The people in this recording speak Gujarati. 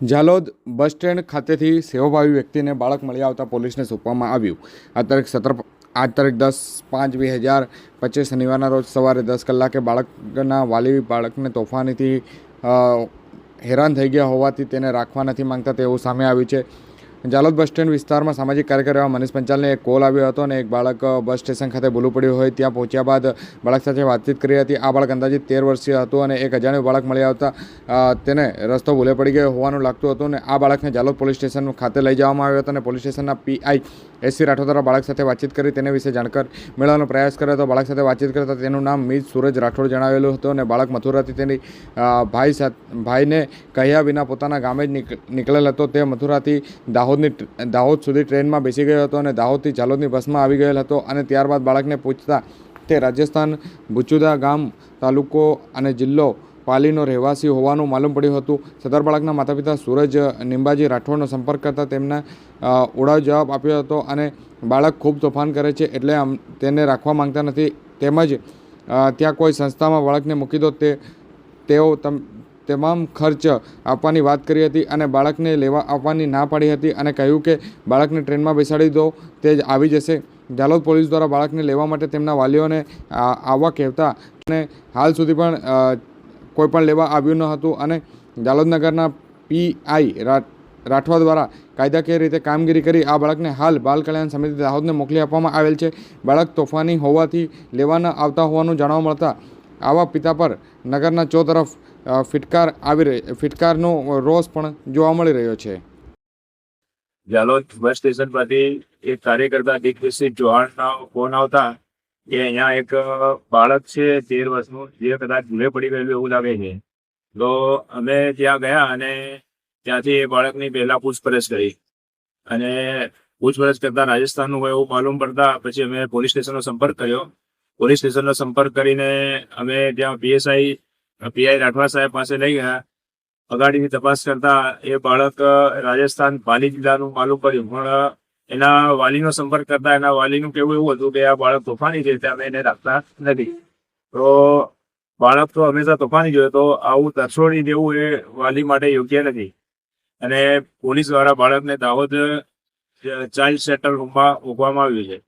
ઝાલોદ બસ સ્ટેન્ડ ખાતેથી સેવાભાવી વ્યક્તિને બાળક મળી આવતા પોલીસને સોંપવામાં આવ્યું. આ તારીખ સત્તર આજ તારીખ દસ પાંચ બે હજાર પચીસ શનિવારના રોજ સવારે દસ કલાકે બાળકના વાલી બાળકને તોફાનીથી હેરાન થઈ ગયા હોવાથી તેને રાખવા નથી માંગતા તેવું સામે આવ્યું છે. જાલોદ બસ સ્ટેન્ડ વિસ્તારમાં સામાજિક કાર્યકર એવા મનીષ પંચાલને એક કોલ આવ્યો હતો અને એક બાળક બસ સ્ટેશન ખાતે ભૂલું પડ્યું હોય ત્યાં પહોંચ્યા બાદ બાળક સાથે વાતચીત કરી હતી. આ બાળક અંદાજિત તેર વર્ષીય હતું અને એક અજાણ્યું બાળક મળી આવતા તેને રસ્તો ભૂલે પડી ગયો હોવાનું લાગતું હતું અને આ બાળકને જાલોદ પોલીસ સ્ટેશન ખાતે લઈ જવામાં આવ્યો હતો અને પોલીસ સ્ટેશનના પીઆઈ એસસી રાઠોડ બાળક સાથે વાતચીત કરી તેને વિશે જાણકાર મેળવવાનો પ્રયાસ કર્યો હતો. બાળક સાથે વાતચીત કરતા તેનું નામ મીત સૂરજ રાઠોડ જણાવેલું હતું અને બાળક મથુરાથી તેની ભાઈ સાથે ભાઈને કહ્યા વિના પોતાના ગામે જ નીક- નીકળેલ હતો. તે મથુરાથી દાહોદની દાહોદ સુધી ટ્રેનમાં બેસી ગયો હતો અને દાહોદથી જાલોદની બસમાં આવી ગયેલ હતો અને ત્યારબાદ બાળકને પૂછતા તે રાજસ્થાન બુચુદા ગામ તાલુકો અને જિલ્લો પાલીનો રહેવાસી હોવાનું માલુમ પડ્યું હતું. સદર બાળકના માતા પિતા સૂરજ નિંબાજી રાઠોડનો સંપર્ક કરતા તેમને ઉડાવ જવાબ આપ્યો હતો અને બાળક ખૂબ તોફાન કરે છે એટલે તેને રાખવા માંગતા નથી. તેમજ ત્યાં કોઈ સંસ્થામાં બાળકને મૂકી દો તે, તેઓ તમ, તમામ ખર્ચ આપવાની વાત કરી હતી અને બાળકને લેવા આપવાની ના પાડી હતી અને કહ્યું કે બાળકને ટ્રેનમાં બેસાડી દો, તે જ આવી જશે. જાલોદ પોલીસ દ્વારા બાળકને લેવા માટે તેમના વાલીઓને આવવા કહેતા અને હાલ સુધી પણ કોઈ પણ લેવા આવ્યું ન હતું અને જાલોદ નગરના પીઆઈ રાઠવા દ્વારા કાયદાકીય રીતે કામગીરી કરી આ બાળકને હાલ બાલ કલ્યાણ સમિતિ દાહોદને મોકલી આપવામાં આવેલ છે. બાળક તોફાની હોવાથી લેવા ન આવતા હોવાનું જાણવા મળતા આવા પિતા પર નગરના ચો તરફ ફિટકાર આવી રહી, ફિટકારનો રોષ પણ જોવા મળી રહ્યો છે. જાલોદ બસ સ્ટેશન પરથી એક કાર્યકર્તા દિગ્વિજય ચૌહાણનો ફોન આવતા કે અહીંયા એક બાળક છે, તેર વર્ષનું, જે કદાચ ભૂલે પડી ગયેલું એવું લાગે છે. તો અમે ત્યાં ગયા અને ત્યાંથી એ બાળકની પહેલાં પૂછપરછ કરી. અને પૂછપરછ કરતા રાજસ્થાનનું હોય એવું માલુમ પડતા પછી અમે પોલીસ સ્ટેશનનો સંપર્ક કર્યો. પોલીસ સ્ટેશનનો સંપર્ક કરીને અમે ત્યાં પીએસઆઈ, પીઆઈ રાઠવા સાહેબ પાસે લઈ ગયા. અગાડીની તપાસ કરતા એ બાળક રાજસ્થાન પાલી જિલ્લાનું માલુમ પડ્યું. પણ એના વાલીનો સંપર્ક કરતા એના વાલીનું કેવું એવું હતું કે આ બાળક તોફાની છે અમે એને રાખતા નથી. તો બાળક તો હંમેશા તોફાની જોઈએ તો આવું તરછોડી દેવું એ વાલી માટે યોગ્ય નથી. અને પોલીસ દ્વારા બાળકને દાહોદ ચાઇલ્ડ સેન્ટર રૂમમાં મૂકવામાં આવ્યું છે.